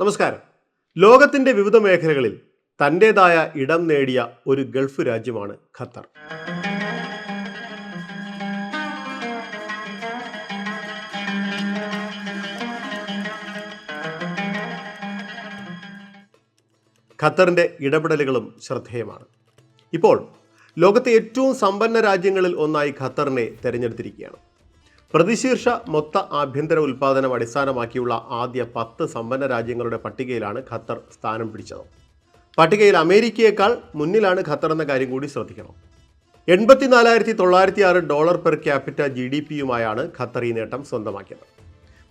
നമസ്കാരം. ലോകത്തിന്റെ വിവിധ മേഖലകളിൽ തന്റെതായ ഇടം നേടിയ ഒരു ഗൾഫ് രാജ്യമാണ് ഖത്തർ. ഖത്തറിന്റെ ഇടപെടലുകളും ശ്രദ്ധേയമാണ്. ഇപ്പോൾ ലോകത്തെ ഏറ്റവും സമ്പന്ന രാജ്യങ്ങളിൽ ഒന്നായി ഖത്തറിനെ തെരഞ്ഞെടുത്തിരിക്കുകയാണ്. പ്രതിശീർഷ മൊത്ത ആഭ്യന്തര ഉൽപ്പാദനം അടിസ്ഥാനമാക്കിയുള്ള ആദ്യ പത്ത് സമ്പന്ന രാജ്യങ്ങളുടെ പട്ടികയിലാണ് ഖത്തർ സ്ഥാനം പിടിച്ചത്. പട്ടികയിൽ അമേരിക്കയേക്കാൾ മുന്നിലാണ് ഖത്തർ എന്ന കാര്യം കൂടി ശ്രദ്ധിക്കണം. എൺപത്തിനാലായിരത്തി തൊള്ളായിരത്തി ആറ് dollar per capita G D പിയുമായാണ് Qatar ഈ നേട്ടം സ്വന്തമാക്കിയത്.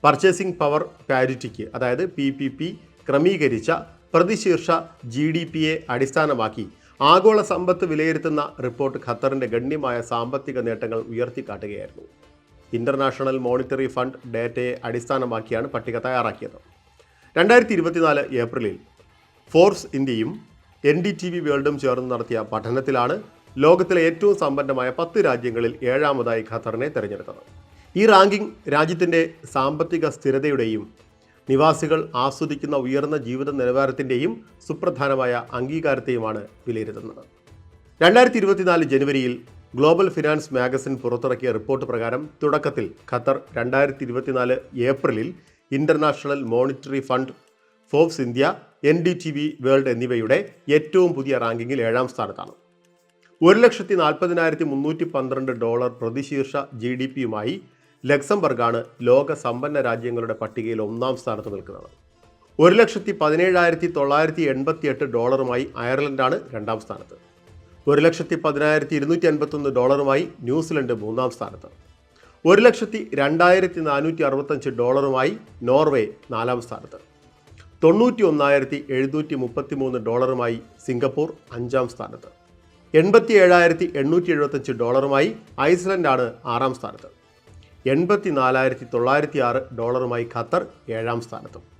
പർച്ചേസിംഗ് പവർ പാരിറ്റിക്ക് അതായത് പി പി പി ക്രമീകരിച്ച പ്രതിശീർഷ ജി ഡി പിയെ അടിസ്ഥാനമാക്കി ആഗോള സമ്പത്ത് വിലയിരുത്തുന്ന റിപ്പോർട്ട് ഖത്തറിന്റെ ഗണ്യമായ സാമ്പത്തിക നേട്ടങ്ങൾ ഉയർത്തിക്കാട്ടുകയായിരുന്നു. ഇന്റർനാഷണൽ മോണിറ്ററി ഫണ്ട് ഡേറ്റയെ അടിസ്ഥാനമാക്കിയാണ് പട്ടിക തയ്യാറാക്കിയത്. രണ്ടായിരത്തി ഇരുപത്തിനാല് ഏപ്രിലിൽ ഫോർസ് ഇന്ത്യയും എൻ ഡി ടി വി വേൾഡും ചേർന്ന് നടത്തിയ പഠനത്തിലാണ് ലോകത്തിലെ ഏറ്റവും സമ്പന്നമായ പത്ത് രാജ്യങ്ങളിൽ ഏഴാമതായി ഖത്തറിനെ തിരഞ്ഞെടുത്തത്. ഈ റാങ്കിംഗ് രാജ്യത്തിന്റെ സാമ്പത്തിക സ്ഥിരതയുടെയും നിവാസികൾ ആസ്വദിക്കുന്ന ഉയർന്ന ജീവിത നിലവാരത്തിന്റെയും സുപ്രധാനമായ അംഗീകാരത്തെയുമാണ് വിലയിരുത്തുന്നത്. രണ്ടായിരത്തി ഇരുപത്തിനാല് ജനുവരിയിൽ ഗ്ലോബൽ ഫിനാൻസ് മാഗസിൻ പുറത്തിറക്കിയ റിപ്പോർട്ട് പ്രകാരം തുടക്കത്തിൽ ഖത്തർ രണ്ടായിരത്തി ഇരുപത്തിനാല് ഏപ്രിലിൽ international monetary fund Forbes India N D T V world എന്നിവയുടെ ഏറ്റവും പുതിയ റാങ്കിങ്ങിൽ ഏഴാം സ്ഥാനത്താണ്. ഒരു ലക്ഷത്തി നാൽപ്പതിനായിരത്തി മുന്നൂറ്റി പന്ത്രണ്ട് ഡോളർ പ്രതിശീർഷ ജി ഡി പിയുമായി ലക്സംബർഗാണ് ലോക സമ്പന്ന രാജ്യങ്ങളുടെ പട്ടികയിൽ ഒന്നാം സ്ഥാനത്ത് നിൽക്കുന്നത്. ഒരു ലക്ഷത്തി പതിനേഴായിരത്തി തൊള്ളായിരത്തി എൺപത്തി എട്ട് ഡോളറുമായി അയർലൻഡാണ് രണ്ടാം സ്ഥാനത്ത്. ഒരു ലക്ഷത്തി പതിനായിരത്തി ഇരുന്നൂറ്റി അൻപത്തൊന്ന് ഡോളറുമായി ന്യൂസിലൻഡ് മൂന്നാം സ്ഥാനത്ത്. ഒരു ലക്ഷത്തി രണ്ടായിരത്തി നാനൂറ്റി അറുപത്തഞ്ച് ഡോളറുമായി നോർവേ നാലാം സ്ഥാനത്ത്. തൊണ്ണൂറ്റി ഒന്നായിരത്തി എഴുന്നൂറ്റി മുപ്പത്തി മൂന്ന് ഡോളറുമായി സിംഗപ്പൂർ അഞ്ചാം സ്ഥാനത്ത്. എൺപത്തി ഏഴായിരത്തി എണ്ണൂറ്റി എഴുപത്തഞ്ച് ഡോളറുമായി ഐസ്ലൻഡാണ് ആറാം സ്ഥാനത്ത്. എൺപത്തി നാലായിരത്തി തൊള്ളായിരത്തി ആറ് ഡോളറുമായി ഖത്തർ ഏഴാം സ്ഥാനത്തും.